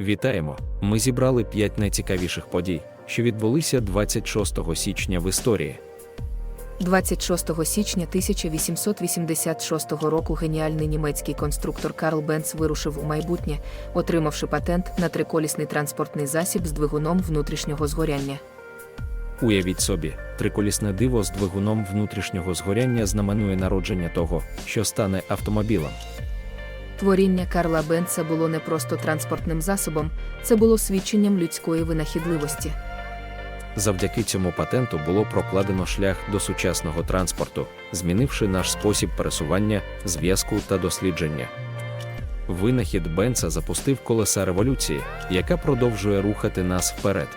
Вітаємо! Ми зібрали 5 найцікавіших подій, що відбулися 26 січня в історії. 26 січня 1886 року геніальний німецький конструктор Карл Бенц вирушив у майбутнє, отримавши патент на триколісний транспортний засіб з двигуном внутрішнього згоряння. Уявіть собі, триколісне диво з двигуном внутрішнього згоряння знаменує народження того, що стане автомобілем. Творіння Карла Бенца було не просто транспортним засобом, це було свідченням людської винахідливості. Завдяки цьому патенту було прокладено шлях до сучасного транспорту, змінивши наш спосіб пересування, зв'язку та дослідження. Винахід Бенца запустив колеса революції, яка продовжує рухати нас вперед.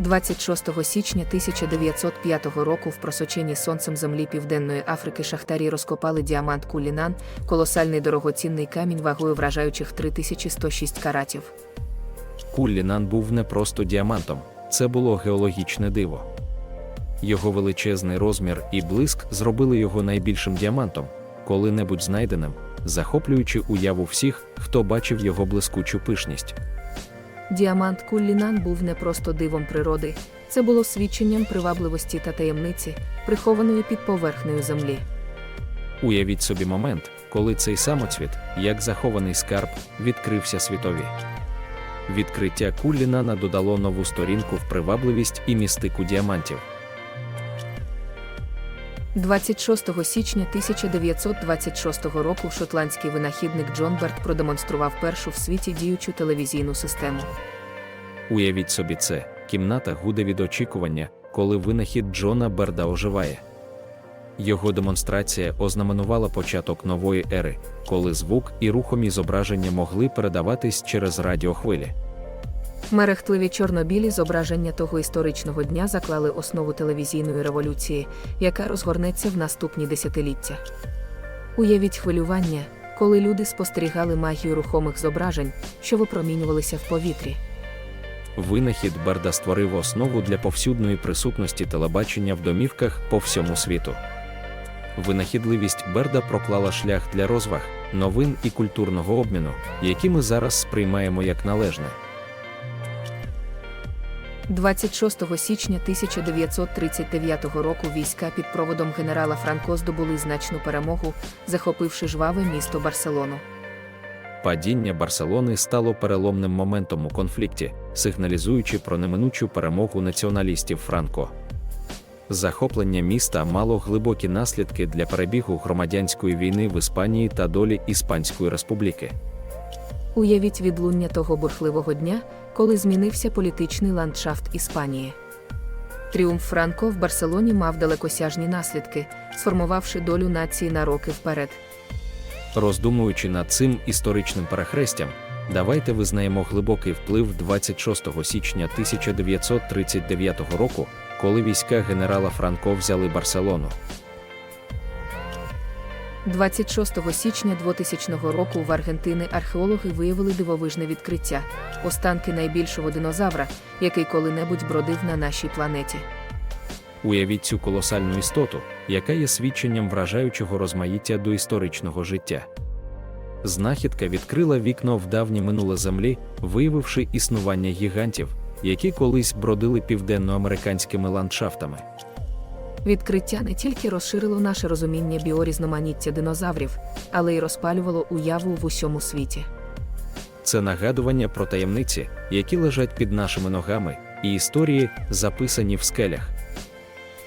26 січня 1905 року в просоченні сонцем землі Південної Африки шахтарі розкопали діамант Кулінан, колосальний дорогоцінний камінь вагою вражаючих 3106 каратів. Куллінан був не просто діамантом, це було геологічне диво. Його величезний розмір і блиск зробили його найбільшим діамантом, коли-небудь знайденим, захоплюючи уяву всіх, хто бачив його блискучу пишність. Діамант Куллінан був не просто дивом природи, це було свідченням привабливості та таємниці, прихованої під поверхнею землі. Уявіть собі момент, коли цей самоцвіт, як захований скарб, відкрився світові. Відкриття Куллінана додало нову сторінку в привабливість і містику діамантів. 26 січня 1926 року шотландський винахідник Джон Берт продемонстрував першу в світі діючу телевізійну систему. Уявіть собі це, кімната гуде від очікування, коли винахід Джона Берда оживає. Його демонстрація ознаменувала початок нової ери, коли звук і рухомі зображення могли передаватись через радіохвилі. Мерехтливі чорнобілі зображення того історичного дня заклали основу телевізійної революції, яка розгорнеться в наступні десятиліття. Уявіть хвилювання, коли люди спостерігали магію рухомих зображень, що випромінювалися в повітрі. Винахід Берда створив основу для повсюдної присутності телебачення в домівках по всьому світу. Винахідливість Берда проклала шлях для розваг, новин і культурного обміну, які ми зараз сприймаємо як належне. 26 січня 1939 року війська під проводом генерала Франко здобули значну перемогу, захопивши жваве місто Барселону. Падіння Барселони стало переломним моментом у конфлікті, сигналізуючи про неминучу перемогу націоналістів Франко. Захоплення міста мало глибокі наслідки для перебігу громадянської війни в Іспанії та долі Іспанської республіки. Уявіть відлуння того бурхливого дня, коли змінився політичний ландшафт Іспанії. Тріумф Франко в Барселоні мав далекосяжні наслідки, сформувавши долю нації на роки вперед. Роздумуючи над цим історичним перехрестям, давайте визнаємо глибокий вплив 26 січня 1939 року, коли війська генерала Франко взяли Барселону. 26 січня 2000 року в Аргентини археологи виявили дивовижне відкриття останки найбільшого динозавра, який коли-небудь бродив на нашій планеті. Уявіть цю колосальну істоту, яка є свідченням вражаючого розмаїття до історичного життя. Знахідка відкрила вікно в давнє минуле землі, виявивши існування гігантів, які колись бродили південноамериканськими ландшафтами. Відкриття не тільки розширило наше розуміння біорізноманіття динозаврів, але й розпалювало уяву в усьому світі. Це нагадування про таємниці, які лежать під нашими ногами, і історії, записані в скелях.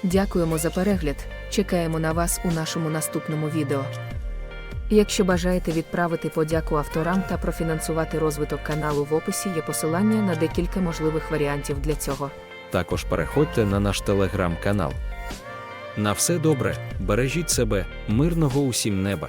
Дякуємо за перегляд. Чекаємо на вас у нашому наступному відео. Якщо бажаєте відправити подяку авторам та профінансувати розвиток каналу в описі є посилання на декілька можливих варіантів для цього. Також переходьте на наш телеграм-канал. На все добре, бережіть себе, мирного усім неба!